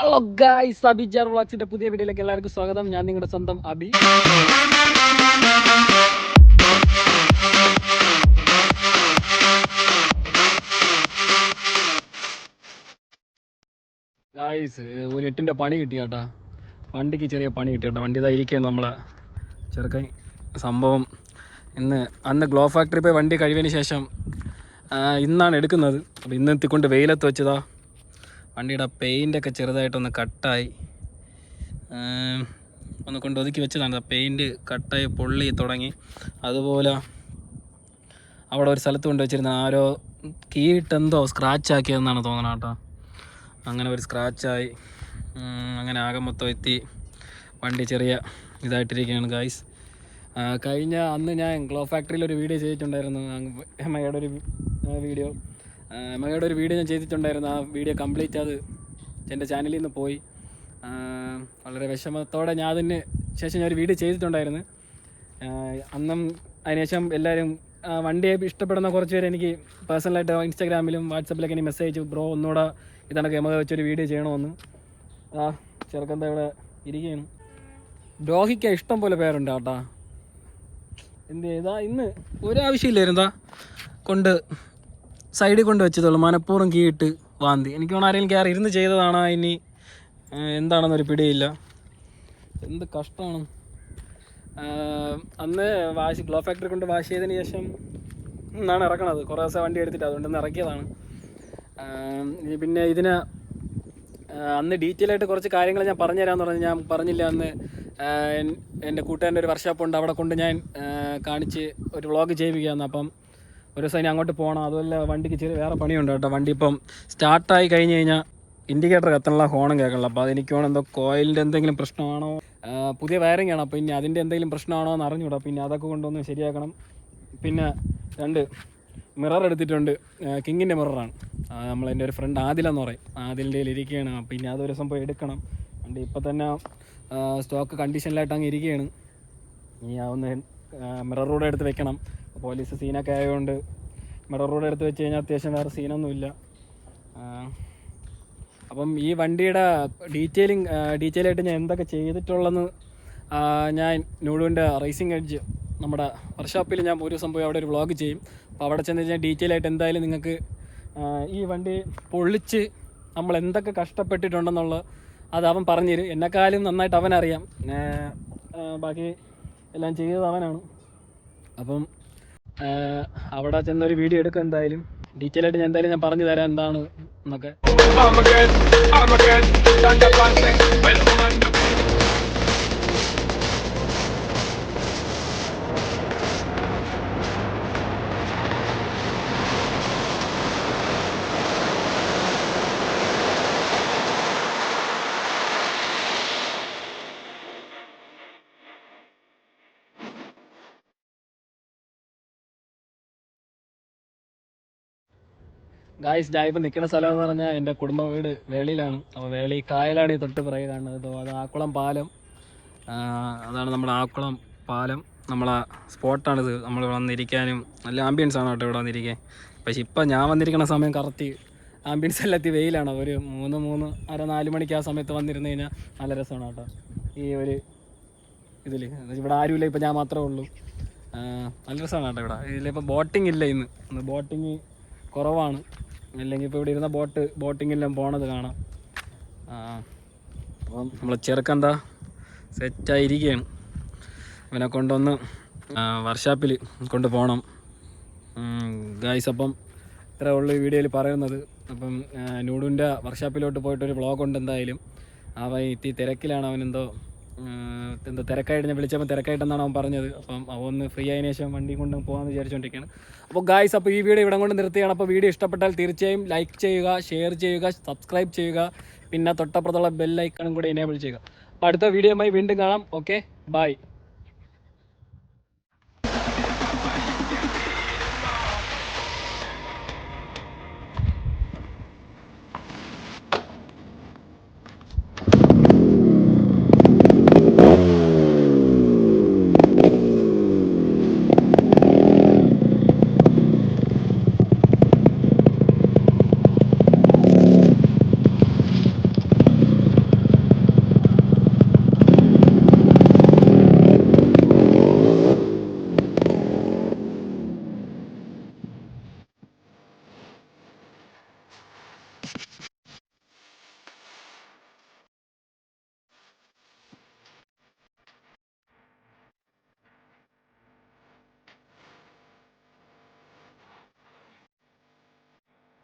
Hello guys അബിജാർ വ്ളോഗ്സിന്റെ പുതിയ വീഡിയോയിലേക്ക് എല്ലാവർക്കും സ്വാഗതം. ഞാൻ നിങ്ങളുടെ സ്വന്തം അബി. ഗായ്സ് ഒരു എട്ടിന്റെ പണി കിട്ടി കേട്ടാ. വണ്ടിക്ക് ചെറിയ പണി കിട്ടി കേട്ടോ. വണ്ടി ഇതായിരിക്കും നമ്മളെ. ചെറുക്കൻ സംഭവം ഇന്ന് അന്ന് ഗ്ലോ ഫാക്ടറി പോയി വണ്ടി കഴിവിന് ശേഷം ഇന്നാണ് എടുക്കുന്നത്. അപ്പോൾ ഇന്ന് എത്തിക്കൊണ്ട് വെയിലത്ത് വെച്ചതാ. വണ്ടിയുടെ പെയിന്റൊക്കെ ചെറുതായിട്ടൊന്ന് കട്ടായി. ഒന്ന് കൊണ്ട് ഒതുക്കി വെച്ചതാണ് പെയിന്റ് കട്ടായി പൊള്ളി തുടങ്ങി. അതുപോലെ അവിടെ ഒരു സ്ഥലത്ത് കൊണ്ട് വെച്ചിരുന്ന ആരോ കീട്ടെന്തോ സ്ക്രാച്ച് ആക്കിയതെന്നാണ് തോന്നണം കേട്ടോ അങ്ങനെ ഒരു സ്ക്രാച്ചായി അങ്ങനെ ആകെ മൊത്തം എത്തി. വണ്ടി ചെറിയ ഇതായിട്ടിരിക്കുകയാണ് ഗായ്സ് കഴിഞ്ഞ അന്ന് ഞാൻ ഗ്ലോ ഫാക്ടറിയിൽ ഒരു വീഡിയോ ചെയ്തിട്ടുണ്ടായിരുന്നു. എമ്മയുടെ ഒരു വീഡിയോ എമ്മയുടെ ഒരു വീഡിയോ ഞാൻ ചെയ്തിട്ടുണ്ടായിരുന്നു. ആ വീഡിയോ കംപ്ലീറ്റ് അത് എന്റെ ചാനലിൽ നിന്ന് പോയി. വളരെ വിഷമത്തോടെ ഞാൻ അതിന് ശേഷം ഞാൻ ഒരു വീഡിയോ ചെയ്തിട്ടുണ്ടായിരുന്നു. അന്നും അതിനുശേഷം എല്ലാവരും വണ്ടിയെ ഇഷ്ടപ്പെടുന്ന കുറച്ച് പേര് എനിക്ക് പേഴ്സണലായിട്ട് ഇൻസ്റ്റാഗ്രാമിലും വാട്സപ്പിലൊക്കെ എനിക്ക് മെസ്സേജ് ബ്രോ ഒന്നുകൂടെ ഇതാണ് ഗമ വെച്ചൊരു വീഡിയോ ചെയ്യണമെന്ന്. ആ ചെറുക്കന്ത ഇവിടെ ഇരിക്കുകയാണ്. ദ്രോഹിക്കാൻ ഇഷ്ടം പോലെ പേരുണ്ട് കേട്ടാ. എന്ത് ചെയ്താ? ഇന്ന് ഒരാവശ്യമില്ലായിരുന്നു കൊണ്ട് സൈഡിൽ കൊണ്ട് വെച്ചതുള്ളൂ മനഃപൂർവം കീയിട്ട് വാന്തി. എനിക്ക് വേണം ആരെങ്കിലും കയറി ഇരുന്ന് ചെയ്തതാണോ ഇനി? എന്താണെന്നൊരു പിടിയില്ല. എന്ത് കഷ്ടമാണ്. അന്ന് വാശി ഗ്ലോ ഫാക്ടറി കൊണ്ട് വാഷ് ചെയ്തതിന് ശേഷം എന്നാണ് ഇറക്കണത്. കുറേ ദിവസം വണ്ടി എടുത്തിട്ട് അതുകൊണ്ടൊന്ന് ഇറക്കിയതാണ്. പിന്നെ ഇതിന് അന്ന് ഡീറ്റെയിൽ ആയിട്ട് കുറച്ച് കാര്യങ്ങൾ ഞാൻ പറഞ്ഞു പറഞ്ഞുതരാമെന്ന് പറഞ്ഞു ഞാൻ പറഞ്ഞില്ല അന്ന് എന്റെ കൂട്ടുകാരന്റെ ഒരു വർക്ക്ഷോപ്പ് ഉണ്ട് അവിടെ കൊണ്ട് ഞാൻ കാണിച്ച് ഒരു വ്ളോഗ് ചെയ്യിപ്പിക്കാമെന്ന് അപ്പം ഒരു ദിവസം ഇനി അങ്ങോട്ട് പോകണം അതുപോലെ വണ്ടിക്ക് ചെറിയ വേറെ പണിയുണ്ട് കേട്ടോ. വണ്ടി ഇപ്പം സ്റ്റാർട്ടായി കഴിഞ്ഞ് കഴിഞ്ഞാൽ ഇൻഡിക്കേറ്റർ കത്തനുള്ള ഹോണും കേൾക്കണില്ല അപ്പോൾ അതെനിക്ക് വേണം എന്തോ കോയിലിന്റെ എന്തെങ്കിലും പ്രശ്നമാണോ? പുതിയ വയറിംഗ് ആണ്. അപ്പോൾ ഇനി അതിന്റെ എന്തെങ്കിലും പ്രശ്നമാണോ എന്ന് അറിഞ്ഞൂടാ പിന്നെ അതൊക്കെ കൊണ്ടൊന്ന് ശരിയാക്കണം. പിന്നെ രണ്ട് മിറർ എടുത്തിട്ടുണ്ട്. കിങ്ങിന്റെ മിററാണ് നമ്മളെന്റെ ഒരു ഫ്രണ്ട് ആദിലെന്ന് പറയും. ആദിലിന്റെ ഇരിക്കുകയാണ്. അപ്പോൾ ഇനി അതൊരു ദിവസം പോയി എടുക്കണം. വണ്ടി ഇപ്പം തന്നെ സ്റ്റോക്ക് കണ്ടീഷനിലായിട്ട് അങ്ങ് ഇരിക്കുകയാണ്. ഇനി ആ മിററൂടെ എടുത്ത് വെക്കണം. പോലീസ് സീനൊക്കെ ആയതുകൊണ്ട് മെഡർ റോഡ് എടുത്ത് വെച്ച് കഴിഞ്ഞാൽ അത്യാവശ്യം വേറെ സീനൊന്നുമില്ല. അപ്പം ഈ വണ്ടിയുടെ ഡീറ്റെയിലിംഗ് ഡീറ്റെയിൽ ആയിട്ട് ഞാൻ എന്തൊക്കെ ചെയ്തിട്ടുള്ളതെന്ന് ഞാൻ നൂഡുവിന്റെ റേസിംഗ് എഡ്ജ് നമ്മുടെ വർക്ക്ഷോപ്പിൽ ഞാൻ ഒരു സംഭവം അവിടെ ഒരു വ്ളോഗ് ചെയ്യും. അപ്പോൾ അവിടെ ചെന്ന് കഴിഞ്ഞാൽ ഡീറ്റെയിൽ ആയിട്ട് എന്തായാലും നിങ്ങൾക്ക് ഈ വണ്ടി പൊള്ളിച്ച് നമ്മൾ എന്തൊക്കെ കഷ്ടപ്പെട്ടിട്ടുണ്ടെന്നുള്ളത് അത് അവൻ പറഞ്ഞു തരും എന്നെക്കാളും നന്നായിട്ട് അവനറിയാം. ബാക്കി എല്ലാം ചെയ്തത് അവനാണ്. അപ്പം അവിടെ ചെന്നൊരു വീഡിയോ എടുക്കും എന്തായാലും. ഡീറ്റെയിൽ ആയിട്ട് ഞാൻ എന്തായാലും ഞാൻ പറഞ്ഞു തരാം എന്താണ് എന്നൊക്കെ. ഗായ്സ് ഞാൻ ഇപ്പം നിൽക്കുന്ന സ്ഥലം എന്ന് പറഞ്ഞാൽ എന്റെ കുടുംബ വീട് വേളിയിലാണ്. അപ്പോൾ വേളി കായലാണ് ഈ തൊട്ട് പിറകെ കാണുന്നത് അപ്പോൾ അത് ആക്കുളം പാലം. അതാണ് നമ്മുടെ ആക്കുളം പാലം. നമ്മളെ സ്പോട്ടാണിത് നമ്മൾ വന്നിരിക്കാനും നല്ല ആംബിയൻസ് ആണ് കേട്ടോ ഇവിടെ വന്നിരിക്കാൻ. പക്ഷേ ഇപ്പം ഞാൻ വന്നിരിക്കുന്ന സമയം കറക്റ്റ് ആംബിയൻസ് എല്ലാം എത്തി വെയിലാണ്. ഒരു മൂന്ന് മൂന്ന് അര നാല് മണിക്ക് ആ സമയത്ത് വന്നിരുന്നു കഴിഞ്ഞാൽ നല്ല രസമാണ് കേട്ടോ. ഈ ഒരു ഇതിൽ ഇവിടെ ആരുമില്ല ഇപ്പം ഞാൻ മാത്രമേ ഉള്ളൂ. നല്ല രസമാണ് കേട്ടോ ഇവിടെ. ഇതിലിപ്പോൾ ബോട്ടിംഗ് ഇല്ല ഇന്ന്. ബോട്ടിങ് കുറവാണ്. അല്ലെങ്കിൽ ഇപ്പോൾ ഇവിടെ ഇരുന്ന ബോട്ട് ബോട്ടിങ്ങെല്ലാം പോണത് കാണാം. ആ, അപ്പം നമ്മൾ ചെറുക്കെന്താ സെറ്റായിരിക്കുകയാണ്. ഇവനെ കൊണ്ടൊന്ന് വർഷാപ്പിൽ കൊണ്ട് പോകണം ഗായ്സ് അപ്പം ഇത്രേ ഉള്ളു ഈ വീഡിയോയിൽ പറയുന്നത്. അപ്പം നൂഡുവിന്റെ വർഷാപ്പിലോട്ട് പോയിട്ടൊരു ബ്ലോഗ് ഉണ്ട് എന്തായാലും. അവൻ ഇത്തി തിരക്കിലാണ് അവൻ എന്തോ തിരക്കായിട്ട് ഞാൻ വിളിച്ചപ്പോൾ തിരക്കായിട്ടെന്നാണ് അവൻ പറഞ്ഞത്. അപ്പം അവൻ ഒന്ന് ഫ്രീ ആയതിനു ശേഷം വണ്ടി കൊണ്ട് പോകാമെന്ന് വിചാരിച്ചുകൊണ്ടിരിക്കുകയാണ് അപ്പോൾ ഗായ്സ് അപ്പോൾ ഈ വീഡിയോ ഇവിടെ കൊണ്ട് നിർത്തിയാണ്. അപ്പോൾ വീഡിയോ ഇഷ്ടപ്പെട്ടാൽ തീർച്ചയായും ലൈക്ക് ചെയ്യുക ഷെയർ ചെയ്യുക സബ്സ്ക്രൈബ് ചെയ്യുക. പിന്നെ തൊട്ടപ്പുറത്തുള്ള ബെല്ലൈക്കണും കൂടെ എനേബിൾ ചെയ്യുക. അപ്പോൾ അടുത്ത വീഡിയോയുമായി വീണ്ടും കാണാം. Okay bye